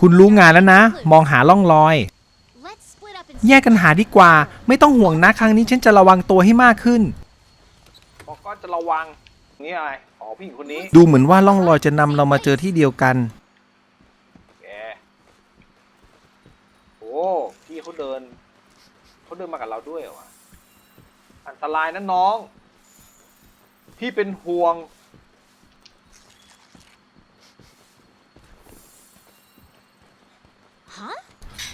คุณรู้งานแล้วนะ มองหาร่องรอย Let's split up and แยกกันหาดีกว่า ไม่ต้องห่วงนะครั้งนี้ฉันจะระวังตัวให้มากขึ้น บอกก็จะระวัง นี่อะไรอ๋อผู้หญิงคนนี้ดูเหมือนว่าร่องรอยจะนำเรามาเจอที่เดียวกัน แกโอ้พี่เขาเดินเขาเดินมากับเราด้วยเหรอวะอันตรายนะน้อง พี่เป็นห่วง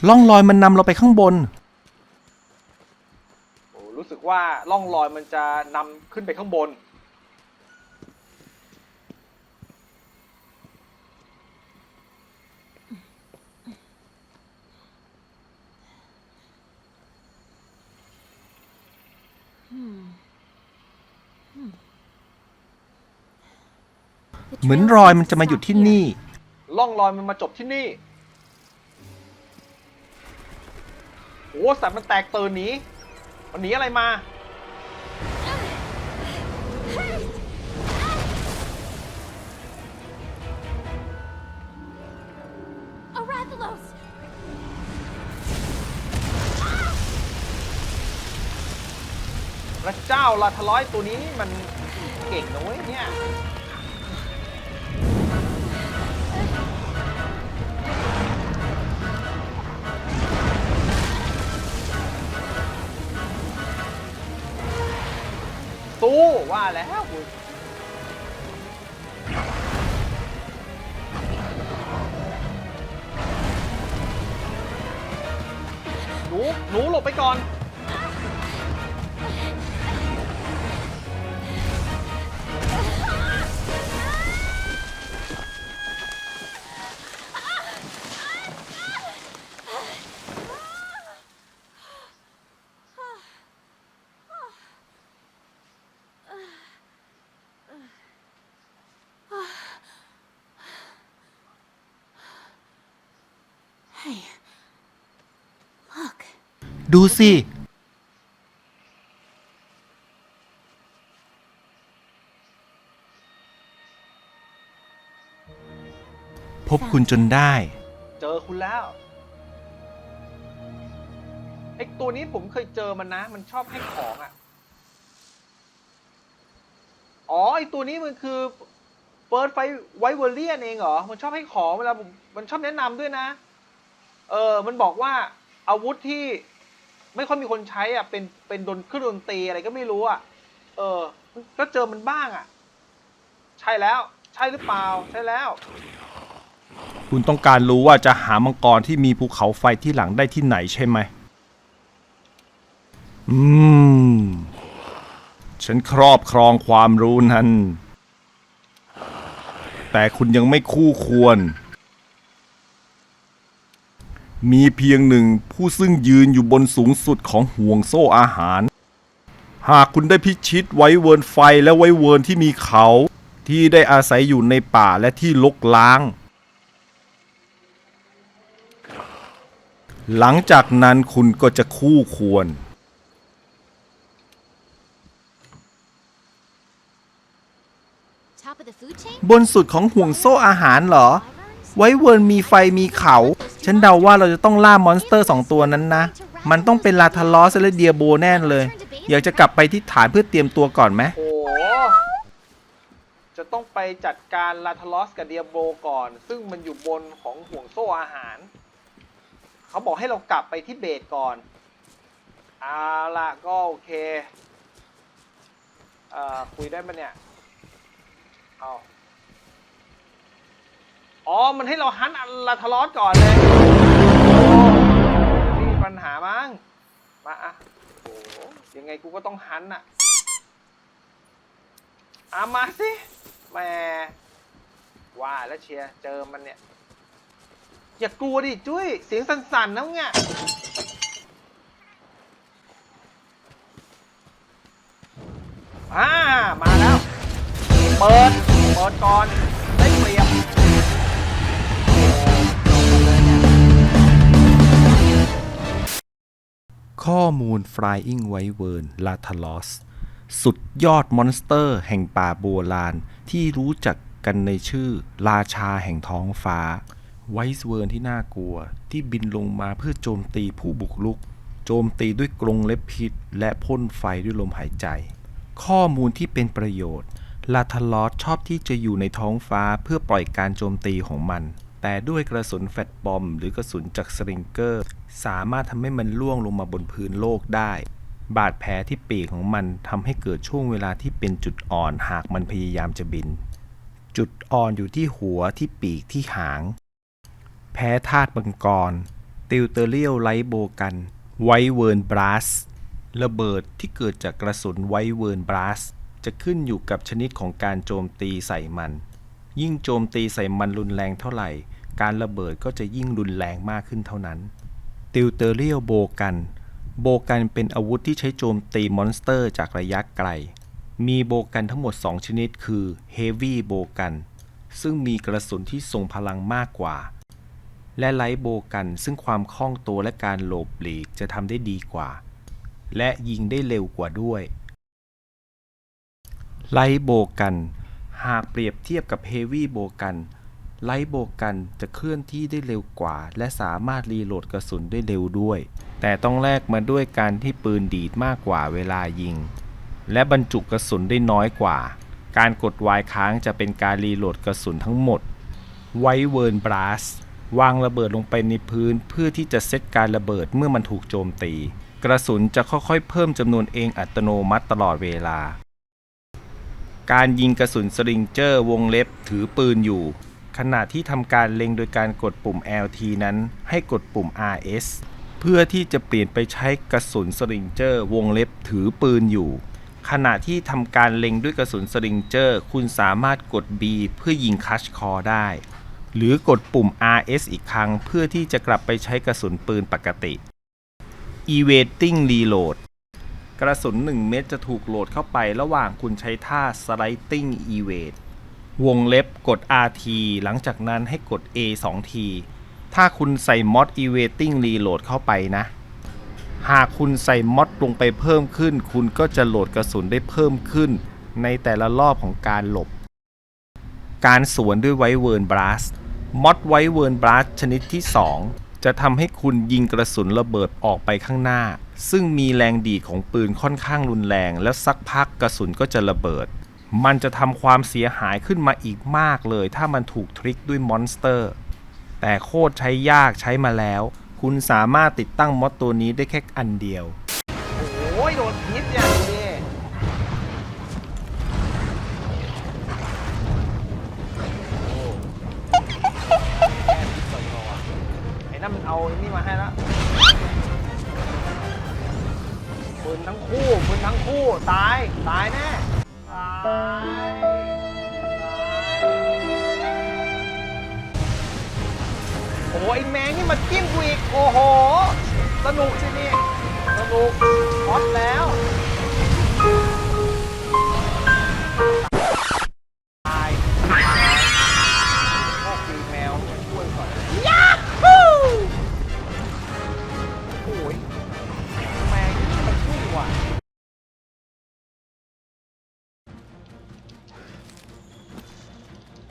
ร่องรอยมันนำเราไปข้างบน โอ้รู้สึกว่าร่องรอยมันจะนำขึ้นไปข้างบน The เหมือน trail รอย seems มัน to จะมาหยุด stop ที่ here. นี่ร่องรอยมันมาจบที่นี่ โอ้สัตว์มันแตกตื่นหนีมันหนีอะไรมา Arathalos! พระเจ้าลาทร้อยตัวนี้นี่มันเก่งนะเว้ยเนี่ย สู้ ว่าแล้วกูหนูหนูหลบไปก่อน ดูสิ พบคุณจนได้ เจอคุณแล้วไอ้ตัวนี้ผมเคยเจอมันนะ มันชอบให้ของอะ อ๋อไอ้ตัวนี้มันคือเฟิร์สไฟไวเวอร์เลียนเองเหรอ มันชอบให้ของเวลาผมมันชอบแนะนำด้วยนะ เออ มันบอกว่าอาวุธที่ ไม่ค่อยมีคนใช้อะเป็นเป็นดนเครื่องดนตรีอะไรก็ไม่รู้อะเออ ก็เจอมันบ้างอะ ใช่แล้ว ใช่หรือเปล่า ใช่แล้ว คุณต้องการรู้ว่าจะหามังกรที่มีภูเขาไฟที่หลังได้ที่ไหนใช่ไหม อืม ฉันครอบครองความรู้นั้น แต่คุณยังไม่คู่ควร มีเพียงหนึ่งผู้ซึ่งยืนอยู่บนสูงสุดของห่วงโซ่อาหาร หากคุณได้พิชิตไว้เวิร์นไฟและไว้เวิร์นที่มีเขา ที่ได้อาศัยอยู่ในป่าและที่ลกล้าง หลังจากนั้นคุณก็จะคู่ควร Top of the food chain? บนสุดของห่วงโซ่อาหารเหรอ ไว้เวิร์นมีไฟมีเขา ฉันเดาว่าเราจะต้องล่ามอนสเตอร์สองตัวนั้นนะ มันต้องเป็นลาทาลอสและเดียโบแน่เลย อยากจะกลับไปที่ฐานเพื่อเตรียมตัวก่อนไหมโอ้โหจะต้องไปจัดการลาทาลอสกับเดียโบก่อน ซึ่งมันอยู่บนของห่วงโซ่อาหาร เขาบอกให้เรากลับไปที่เบสก่อนเอาละก็โอเคเอ่อคุยได้ไหมเนี่ย เอา อ๋อ มันให้เราฮันต์ลาทลอสก่อนเลยโอ้ไม่มีปัญหามั้ง มาอะโอ้ยังไงกูก็ต้องฮันต์อะอามาสิแหมว่าแล้วเชียร์เจอมันเนี่ย อย่ากลัวดิจุ้ย เสียงสั่นๆนะมึงอะอ่ามาแล้ว เปิด เปิดก่อน ข้อมูล Flying w i v e r n l a t a l o s สุดยอดมอนสเตอร์แห่งป่าโบราณ ที่รู้จักกันในชื่อราชาแห่งท้องฟ้า ไวส์เวิร์นที่น่ากลัว ที่บินลงมาเพื่อโจมตีผู้บุกรุก โจมตีด้วยกรงเล็บพิษ และพ่นไฟด้วยลมหายใจ ข้อมูลที่เป็นประโยชน์ลาทลอสชอบที่จะอยู่ในท้องฟ้าเพื่อปล่อยการโจมตีของมัน แต่ด้วยกระสุนแฟตบอม หรือกระสุนจากสริงเกอร์ สามารถทำให้มันล่วงลงมาบนพื้นโลกได้ บาดแผลที่ปีกของมันทำให้เกิดช่วงเวลาที่เป็นจุดอ่อนหากมันพยายามจะบิน จุดอ่อนอยู่ที่หัวที่ปีกที่หาง แพ้ธาตุมังกร ติวเตอเรียลไลท์โบกัน ไวเวิร์นบลัสระเบิดที่เกิดจากกระสุนไวเวิร์นบลัสจะขึ้นอยู่กับชนิดของการโจมตีใส่มัน ยิ่งโจมตีใส่มันรุนแรงเท่าไหร่ การระเบิดก็จะยิ่งรุนแรงมากขึ้นเท่านั้น ติวเตอเรียลโบกัน โบกันเป็นอาวุธที่ใช้โจมตีมอนสเตอร์จากระยะไกล มีโบกันทั้งหมด 2 ชนิดคือ Heavy โบกัน ซึ่งมีกระสุนที่ทรงพลังมากกว่า และไลท์โบกันซึ่งความคล่องตัวและการหลบหลีกจะทำได้ดีกว่า และยิงได้เร็วกว่าด้วยไลท์โบกัน หากเปรียบเทียบกับเฮฟวี่โบกัน ไลท์โบกันจะเคลื่อนที่ได้เร็วกว่า และสามารถรีโหลดกระสุนได้เร็วด้วย แต่ต้องแลกมาด้วยการที่ปืนดีดมากกว่าเวลายิง และบรรจุกระสุนได้น้อยกว่า การกดวายค้างจะเป็นการรีโหลดกระสุนทั้งหมด ไวเวิร์นบลัสวางระเบิดลงไปในพื้นเพื่อที่จะเซตการระเบิดเมื่อมันถูกโจมตี กระสุนจะค่อยๆ เพิ่มจำนวนเองอัตโนมัติตลอดเวลา การยิงกระสุนสลิงเจอร์วงเล็บถือปืนอยู่ ขณะที่ทำการเล็งโดยการกดปุ่ม LT นั้น ให้กดปุ่ม RS เพื่อที่จะเปลี่ยนไปใช้กระสุนสลิงเจอร์ วงเล็บถือปืนอยู่ ขณะที่ทำการเล็งด้วยกระสุนสลิงเจอร์ คุณสามารถกด B เพื่อยิงคัชคอได้ หรือกดปุ่ม RS อีกครั้ง เพื่อที่จะกลับไปใช้กระสุนปืนปกติ Evading Reload กระสุน 1 เม็ดจะถูกโหลดเข้าไประหว่างคุณใช้ท่า Sliding Evade วงเล็บกด RT หลังจากนั้นให้กด A 2ที ถ้าคุณใส่มอด Evading Reload เข้าไปนะ หากคุณใส่มอดลงไปเพิ่มขึ้น คุณก็จะโหลดกระสุนได้เพิ่มขึ้น ในแต่ละรอบของการหลบ การสวนด้วยไวเวิร์นบลัสมอดไวเวิร์นบลัสชนิดที่ 2 จะทำให้คุณยิงกระสุนระเบิดออกไปข้างหน้า ซึ่งมีแรงดีของปืนค่อนข้างรุนแรง แล้วสักพักกระสุนก็จะระเบิด มันจะทำความเสียหายขึ้นมาอีกมากเลย ถ้ามันถูกทริกด้วยมอนสเตอร์ แต่โคตรใช้ยากใช้มาแล้ว คุณสามารถติดตั้งมอดตัวนี้ได้แค่อันเดียว โอ้ยโดนพิษเนี่ยดูดิไอ้นั่นมันเอาไอ้นี่มาให้แล้วปืนทั้งคู่ปืนทั้งคู่ ตาย ตายแน่ โอ้ยแมงนี่มาจิ้มกูอีก โอ้โห สนุกสินี่ สนุก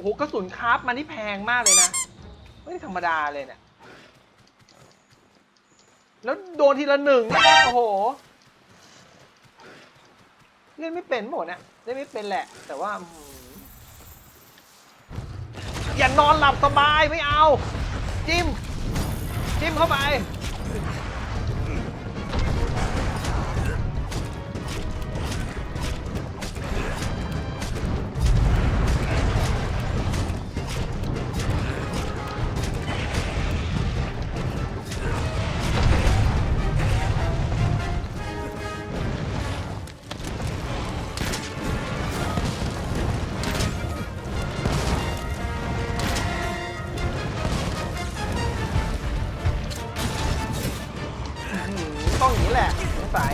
โอ้โหกระสุนคราฟมันนี่แพงมากเลยนะ ไม่ธรรมดาเลยเนี่ยแล้วโดนทีละหนึ่งนี่ยโอ้โห เล่นไม่เป็นหมดเนี่ยเล่นไม่เป็นแหละ แต่ว่าอื้อหืออย่านอนหลับสบายไม่เอา จิ้ม จิ้มเข้าไป ต้องอย่างนี้แหละสงสัย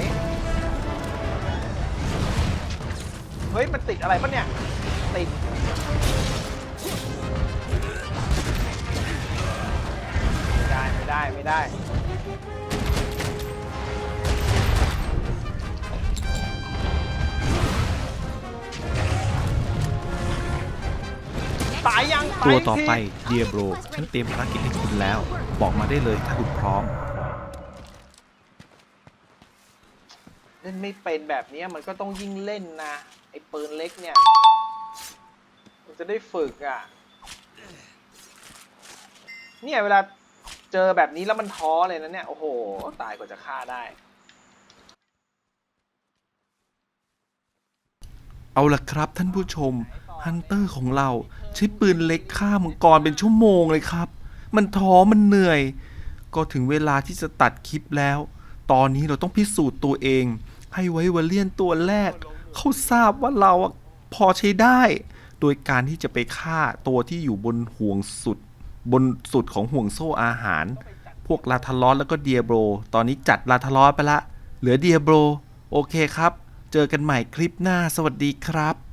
เฮ้ย มันติดอะไรปะเนี่ย ติด ไม่ได้ ไม่ได้ ไม่ได้ ตายยังตัวต่อไปเดียโบรฉันเตรียมภารกิจให้คุณแล้ว บอกมาได้เลยถ้าคุณพร้อม เล่นไม่เป็นแบบนี้มันก็ต้องยิ่งเล่นนะไอ้ปืนเล็กเนี่ย มันจะได้ฝึกอะ เนี่ยเวลาเจอแบบนี้แล้วมันท้อเลยนะเนี่ย โอ้โห ตายกว่าจะฆ่าได้ เอาละครับท่านผู้ชมฮันเตอร์ของเราใช้ปืนเล็กฆ่ามังกรเป็นชั่วโมงเลยครับ มันท้อมันเหนื่อย ก็ถึงเวลาที่จะตัดคลิปแล้ว ตอนนี้เราต้องพิสูจน์ตัวเอง ให้ไว้วเลียนตัวแรก เขาทราบว่าเราพอใช้ได้ โดยการที่จะไปฆ่าตัวที่อยู่บนห่วงสุด บนสุดของห่วงโซ่อาหาร พวกลาทลอสแล้วก็เดียโบรตอนนี้จัดลาทลอสไปละ เหลือเดียโบรโอเคครับ เจอกันใหม่คลิปหน้าสวัสดีครับ